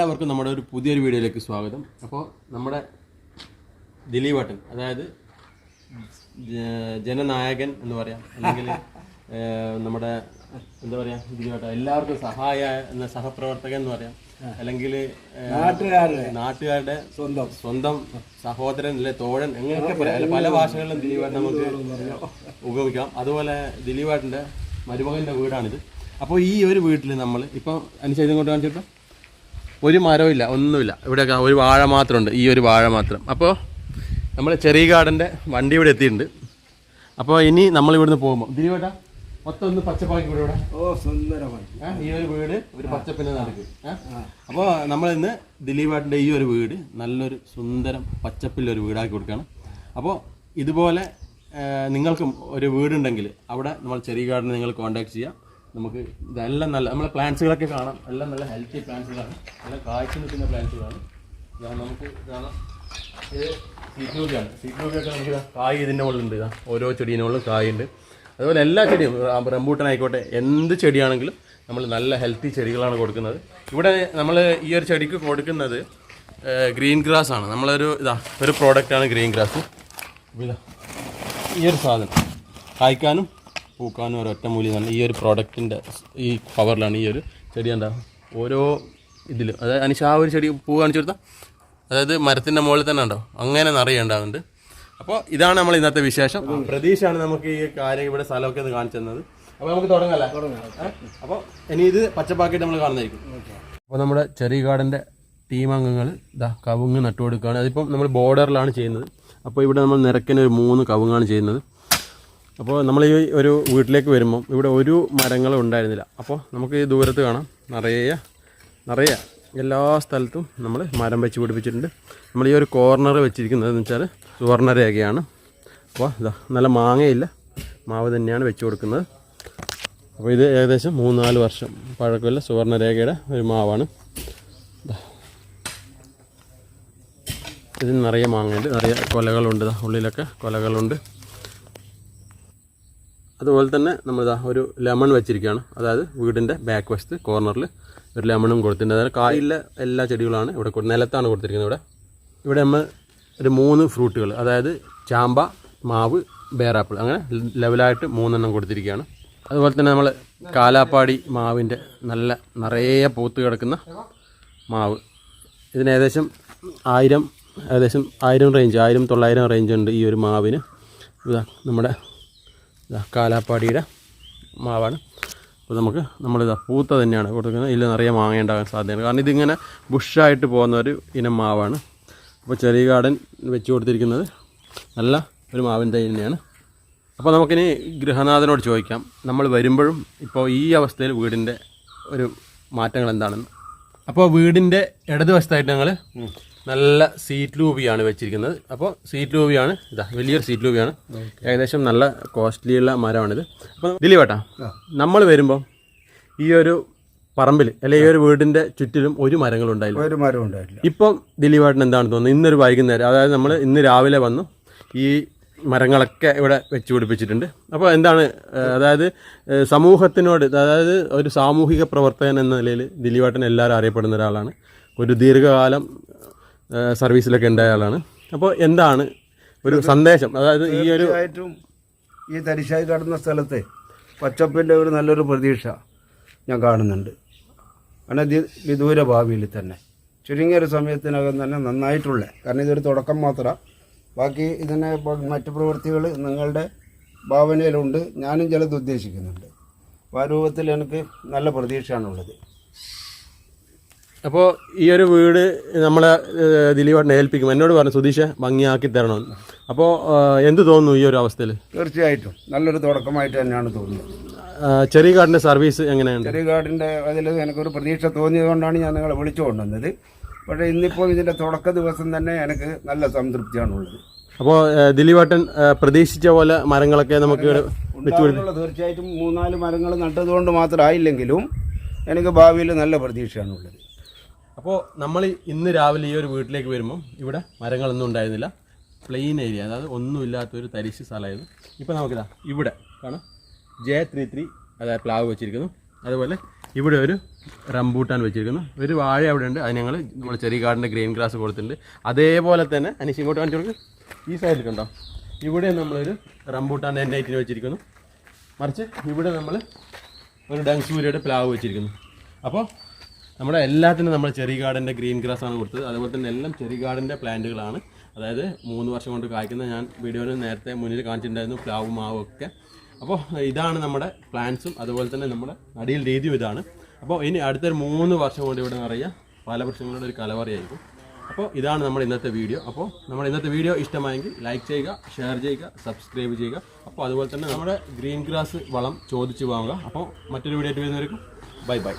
എല്ലാവർക്കും നമ്മുടെ ഒരു പുതിയൊരു വീഡിയോയിലേക്ക് സ്വാഗതം. അപ്പോൾ നമ്മുടെ ദിലീപേട്ടൻ അതായത് ജനനായകൻ എന്ന് പറയാം. അല്ലെങ്കിൽ നമ്മുടെ എന്താ പറയാ ദിലീപേട്ടൻ എല്ലാവർക്കും സഹായ എന്ന സഹപ്രവർത്തകൻ എന്ന് പറയാം. അല്ലെങ്കിൽ നാട്ടുകാരുടെ സ്വന്തം. സ്വന്തം സഹോദരൻ അല്ലെ തോഴൻ എങ്ങനെയൊക്കെ പറയാം. പല ഭാഷകളിലും ദിലീപേട്ടൻ നമുക്ക് ഉപയോഗിക്കാം. അതുപോലെ ദിലീപേട്ടന്റെ മരുമകന്റെ വീടാണിത്. അപ്പോൾ ഈ ഒരു വീട്ടിൽ നമ്മൾ ഇപ്പം അനുസരിച്ച് കൊണ്ട് കാണിച്ചിട്ടോ ഒരു മരവും ഇല്ല ഒന്നുമില്ല. ഇവിടെ ഒരു വാഴ മാത്രമുണ്ട് ഈ ഒരു വാഴ മാത്രം. അപ്പോൾ നമ്മൾ ചെറിയ ഗാർഡന്റെ വണ്ടി ഇവിടെ എത്തിയിട്ടുണ്ട്. അപ്പോൾ ഇനി നമ്മൾ ഇവിടുന്ന് പോകുമ്പോൾ ദിലീപേട്ടാ മൊത്തം ഒന്ന് പച്ചപ്പാക്കി കൂടെ ഇവിടെ. ഓ സുന്ദരമായി. ഈ ഒരു വീട് ഒരു പച്ചപ്പിന്റെ നടക്ക്. അപ്പോൾ നമ്മൾ ഇന്ന് ദിലീപേട്ടന്റെ ഈ ഒരു വീട് നല്ലൊരു സുന്ദരം പച്ചപ്പിലൊരു ഒരു വീടാക്കി കൊടുക്കണം അപ്പോൾ ഇതുപോലെ നിങ്ങൾക്കും ഒരു വീടുണ്ടെങ്കിൽ അവിടെ നമ്മൾ ചെറിയ ഗാർഡൻ നിങ്ങൾ കോൺടാക്ട് ചെയ്യാം. നമുക്ക് ഇതെല്ലാം നല്ല നമ്മളെ പ്ലാന്റ്സുകളൊക്കെ കാണാം. എല്ലാം നല്ല ഹെൽത്തി പ്ലാന്റ്സുകളാണ് നല്ല കാഴ്ച നിൽക്കുന്ന പ്ലാന്റ്സുകളാണ് ഇതാണ് നമുക്ക് കാണാം ഇത് സീറ്റ് സീറ്റ് ഒക്കെ നമുക്ക് കായ് ഇതിന്റെ മുകളിലുണ്ട്. ഇതാ ഓരോ ചെടീന്റെ മുകളിലും കായുണ്ട്. അതുപോലെ എല്ലാ ചെടിയും റംബൂട്ടൻ ആയിക്കോട്ടെ എന്ത് ചെടിയാണെങ്കിലും നമ്മൾ നല്ല ഹെൽത്തി ചെടികളാണ് കൊടുക്കുന്നത്. ഇവിടെ നമ്മൾ ഈ ഒരു ചെടിക്ക് കൊടുക്കുന്നത് ഗ്രീൻ ഗ്രാസ് ആണ്. നമ്മളൊരു ഇതാ ഒരു പ്രോഡക്റ്റാണ് ഗ്രീൻ ഗ്രാസ് ഈ ഒരു സാധനം. കായ്ക്കാനും പൂക്കാനും ഒരു ഒറ്റ മൂല്യം തന്നെ ഈ ഒരു പ്രോഡക്റ്റിന്റെ ഈ പവറിലാണ് ഈ ഒരു ചെടി എന്താ? ഓരോ ഇതിൽ അതായത് അനുശ ആ ഒരു ചെടി പൂ കാണിച്ചു കൊടുത്താൽ അതായത് മരത്തിന്റെ മുകളിൽ തന്നെ ഉണ്ടോ? അങ്ങനെ നിറയുണ്ടാവുന്നുണ്ട് അപ്പോൾ ഇതാണ് നമ്മൾ ഇന്നത്തെ വിശേഷം. പ്രതീക്ഷയാണ് നമുക്ക് ഈ കാര്യം ഇവിടെ സ്ഥലമൊക്കെ ഒന്ന് കാണിച്ചു തന്നത്. അപ്പോൾ നമുക്ക് തുടങ്ങല്ലേ? അപ്പോൾ ഇനി ഇത് പച്ചപ്പാക്കിയിട്ട് നമ്മൾ കാണുന്നതായിരിക്കും. അപ്പോൾ നമ്മുടെ ചെറിയ ഗാർഡന്റെ ടീം അംഗങ്ങൾ ഇതാ കവുങ്ങ് നട്ടുകൊടുക്കുകയാണ്. അതിപ്പം നമ്മൾ ബോർഡറിലാണ് ചെയ്യുന്നത്. അപ്പോൾ ഇവിടെ നമ്മൾ നിരക്കിന് ഒരു മൂന്ന് കവുങ്ങാണ് ചെയ്യുന്നത്. അപ്പോൾ നമ്മൾ ഈ ഒരു വീട്ടിലേക്ക് വരുമ്പം ഇവിടെ ഒരു മരങ്ങളും ഉണ്ടായിരുന്നില്ല. അപ്പോൾ നമുക്ക് ഈ ദൂരത്ത് കാണാം. നിറയെ നിറയെ എല്ലാ സ്ഥലത്തും നമ്മൾ മരം വെച്ച് പിടിപ്പിച്ചിട്ടുണ്ട്. നമ്മൾ ഈ ഒരു കോർണർ വെച്ചിരിക്കുന്നത് എന്ന് വെച്ചാൽ സുവർണരേഖയാണ്. അപ്പോൾ ഇതാ നല്ല മാങ്ങയില്ല. മാവ് തന്നെയാണ് വെച്ച് കൊടുക്കുന്നത്. അപ്പോൾ ഇത് ഏകദേശം മൂന്നാൽ വർഷം പഴക്കമുള്ള സുവർണരേഖയുടെ ഒരു മാവാണ്. ഇതിന് നിറയെ മാങ്ങയുണ്ട് നിറയെ കൊലകളുണ്ട്. ഉള്ളിലൊക്കെ കൊലകളുണ്ട്. അതുപോലെ തന്നെ നമ്മളിതാ ഒരു ലെമൺ വെച്ചിരിക്കുകയാണ്. അതായത് വീടിന്റെ ബാക്ക് വശത്ത് കോർണറിൽ ഒരു ലെമണും കൊടുത്തിട്ടുണ്ട്. അതായത് കായിലെ എല്ലാ ചെടികളാണ് ഇവിടെ നിലത്താണ് കൊടുത്തിരിക്കുന്നത് ഇവിടെ. ഇവിടെ നമ്മൾ ഒരു മൂന്ന് ഫ്രൂട്ടുകൾ അതായത് ചാമ്പ മാവ് ബേറാപ്പിൾ അങ്ങനെ ലെവലായിട്ട് മൂന്നെണ്ണം കൊടുത്തിരിക്കുകയാണ്. അതുപോലെ തന്നെ നമ്മൾ കാലാപ്പാടി മാവിന്റെ നല്ല നിറയെ പൂത്ത് കിടക്കുന്ന മാവ്. ഇതിന് ഏകദേശം ആയിരം ഏകദേശം ആയിരം റേഞ്ച് ആയിരം തൊള്ളായിരം റേഞ്ച് ഉണ്ട് ഈ ഒരു മാവിന്. നമ്മുടെ കാലാപ്പാടിയുടെ മാവാണ്. അപ്പോൾ നമുക്ക് നമ്മളിതാ പൂത്ത തന്നെയാണ് കൊടുക്കുന്നത്. ഇതിൽ നിറയെ മാങ്ങ ഉണ്ടാകാൻ സാധ്യതയാണ് കാരണം ഇതിങ്ങനെ ബുഷായിട്ട് പോകുന്ന ഒരു ഇനം മാവാണ്. അപ്പോൾ ചെറിയ ഗാർഡൻ വെച്ച് കൊടുത്തിരിക്കുന്നത് നല്ല ഒരു മാവിൻ തൈ തന്നെയാണ്. അപ്പോൾ നമുക്കിനി ഗൃഹനാഥനോട് ചോദിക്കാം. നമ്മൾ വരുമ്പോഴും ഇപ്പോൾ ഈ അവസ്ഥയിൽ വീടിന്റെ ഒരു മാറ്റങ്ങൾ എന്താണെന്ന്. അപ്പോൾ വീടിന്റെ ഇടതുവശത്തായിട്ട് ഞങ്ങൾ നല്ല സീറ്റ് ലൂബിയാണ് വെച്ചിരിക്കുന്നത്. അപ്പോൾ സീറ്റ് ലൂബിയാണ് ഇതാ വലിയൊരു സീറ്റ് ലൂബിയാണ് ഏകദേശം നല്ല കോസ്റ്റ്ലിയുള്ള മരമാണിത്. അപ്പോൾ ദിലീപേട്ടാ നമ്മൾ വരുമ്പോൾ ഈ ഒരു പറമ്പിൽ അല്ലെ ഈ ഒരു വീടിന്റെ ചുറ്റിലും ഒരു മരങ്ങൾ ഉണ്ടായില്ല? ഒരു മരം ഉണ്ടായില്ല ഇപ്പം ദിലീപേട്ടൻ എന്താണ് തോന്നുന്നത് ഇന്നൊരു വൈകുന്നേരം അതായത് നമ്മൾ ഇന്ന് രാവിലെ വന്നു ഈ മരങ്ങളൊക്കെ ഇവിടെ വെച്ച് പിടിപ്പിച്ചിട്ടുണ്ട്. അപ്പോൾ എന്താണ് അതായത് സമൂഹത്തിനോട് അതായത് ഒരു സാമൂഹിക പ്രവർത്തകൻ എന്ന നിലയിൽ ദിലീപേട്ടൻ എല്ലാവരും അറിയപ്പെടുന്ന ഒരാളാണ്. ഒരു ദീർഘകാലം സർവീസിലൊക്കെ ഉണ്ടായ ആളാണ്. അപ്പോൾ എന്താണ് ഒരു സന്ദേശം? അതായത് ഈ ഒരു തീർച്ചയായിട്ടും ഈ തരിശായി കടന്ന സ്ഥലത്തെ പച്ചപ്പിന്റെ ഒരു നല്ലൊരു പ്രതീക്ഷ ഞാൻ കാണുന്നുണ്ട്. കാരണം വിദൂര ഭാവിയിൽ തന്നെ. ചുരുങ്ങിയ ഒരു സമയത്തിനകം തന്നെ നന്നായിട്ടുള്ള കാരണം ഇതൊരു തുടക്കം മാത്രമാണ് ബാക്കി ഇതിനെ മറ്റു പ്രവൃത്തികൾ നിങ്ങളുടെ ഭാവനയിലുണ്ട്. ഞാനും ചിലത് ഉദ്ദേശിക്കുന്നുണ്ട്. ആ രൂപത്തിൽ എനിക്ക് നല്ല പ്രതീക്ഷയാണുള്ളത്. അപ്പോൾ ഈ ഒരു വീട് നമ്മളെ ദിലീപേട്ടനെ ഏൽപ്പിക്കും. എന്നോട് പറഞ്ഞു സുതീഷെ ഭംഗിയാക്കി തരണമെന്ന് അപ്പോൾ എന്ത് തോന്നുന്നു ഈ ഒരു അവസ്ഥയിൽ തീർച്ചയായിട്ടും. നല്ലൊരു തുടക്കമായിട്ട് തന്നെയാണ് തോന്നുന്നത്. ചെറിയ കാർഡിന്റെ സർവീസ് എങ്ങനെയാണ് ചെറിയ കാർഡിന്റെ അതിൽ എനിക്കൊരു പ്രതീക്ഷ തോന്നിയതുകൊണ്ടാണ് ഞാൻ നിങ്ങളെ വിളിച്ചു കൊണ്ടുവന്നത്. പക്ഷേ ഇന്നിപ്പോൾ ഇതിന്റെ തുടക്ക ദിവസം തന്നെ എനിക്ക് നല്ല സംതൃപ്തിയാണുള്ളത്. അപ്പോൾ ദിലീപേട്ടൻ പ്രതീക്ഷിച്ച പോലെ മരങ്ങളൊക്കെ നമുക്ക് തീർച്ചയായിട്ടും മൂന്നാൽ മരങ്ങൾ നട്ടതുകൊണ്ട് മാത്രമായില്ലെങ്കിലും എനിക്ക് ഭാവിയിൽ നല്ല പ്രതീക്ഷയാണുള്ളത്. അപ്പോൾ നമ്മൾ ഇന്ന് രാവിലെ ഈ ഒരു വീട്ടിലേക്ക് വരുമ്പം ഇവിടെ മരങ്ങളൊന്നും ഉണ്ടായിരുന്നില്ല. പ്ലെയിൻ ഏരിയ അതായത് ഒന്നുമില്ലാത്തൊരു തരിശ് സ്ഥലമായിരുന്നു. ഇപ്പോൾ നമുക്കിതാ ഇവിടെ കാണാം. ജെ ത്രീ ത്രീ അതായത് പ്ലാവ് വെച്ചിരിക്കുന്നു. അതുപോലെ ഇവിടെ ഒരു റംബൂട്ടാൻ വെച്ചിരിക്കുന്നു. ഒരു വാഴ അവിടെ ഉണ്ട്. അത് ഞങ്ങൾ നമ്മൾ ചെറിയ കാടിന്റെ ഗ്രീൻ ഗ്രാസ് കൊടുത്തിട്ടുണ്ട്. അതേപോലെ തന്നെ അനീഷ് ഇങ്ങോട്ട് കാണിച്ചു കൊടുക്കും. ഈ സൈഡിൽ കണ്ടോ ഇവിടെ നമ്മളൊരു റംബൂട്ടാൻ എണ്ണൈറ്റിന് വെച്ചിരിക്കുന്നു. മറിച്ച് ഇവിടെ നമ്മൾ ഒരു ഡങ്സൂരിയുടെ പ്ലാവ് വെച്ചിരിക്കുന്നു. അപ്പോൾ നമ്മുടെ എല്ലാത്തിനും നമ്മൾ ചെറിയ ഗാർഡന്റെ ഗ്രീൻ ഗ്രാസ് ആണ് കൊടുത്തത്. അതുപോലെ തന്നെ എല്ലാം ചെറിയ ഗാർഡന്റെ പ്ലാന്റുകളാണ്. അതായത് മൂന്ന് വർഷം കൊണ്ട് കായ്ക്കുന്ന ഞാൻ വീഡിയോയിൽ നേരത്തെ മുന്നിൽ കാണിച്ചിട്ടുണ്ടായിരുന്നു പ്ലാവും മാവും ഒക്കെ. അപ്പോൾ ഇതാണ് നമ്മുടെ പ്ലാന്റ്സും അതുപോലെ തന്നെ നമ്മുടെ നടിയിൽ രീതിയും ഇതാണ്. അപ്പോൾ ഇനി അടുത്തൊരു മൂന്ന് വർഷം കൊണ്ട് ഇവിടെ നിറയുക പല വൃക്ഷങ്ങളുടെ ഒരു കലവറിയായിരിക്കും. അപ്പോൾ ഇതാണ് നമ്മുടെ ഇന്നത്തെ വീഡിയോ. അപ്പോൾ നമ്മുടെ ഇന്നത്തെ വീഡിയോ ഇഷ്ടമായെങ്കിൽ ലൈക്ക് ചെയ്യുക ഷെയർ ചെയ്യുക സബ്സ്ക്രൈബ് ചെയ്യുക. അപ്പോൾ അതുപോലെ തന്നെ നമ്മുടെ ഗ്രീൻ ഗ്രാസ് വളം ചോദിച്ചു വാങ്ങുക. അപ്പോൾ മറ്റൊരു വീഡിയോ ആയിട്ട് വരുന്നവർക്കും ബൈ ബൈ.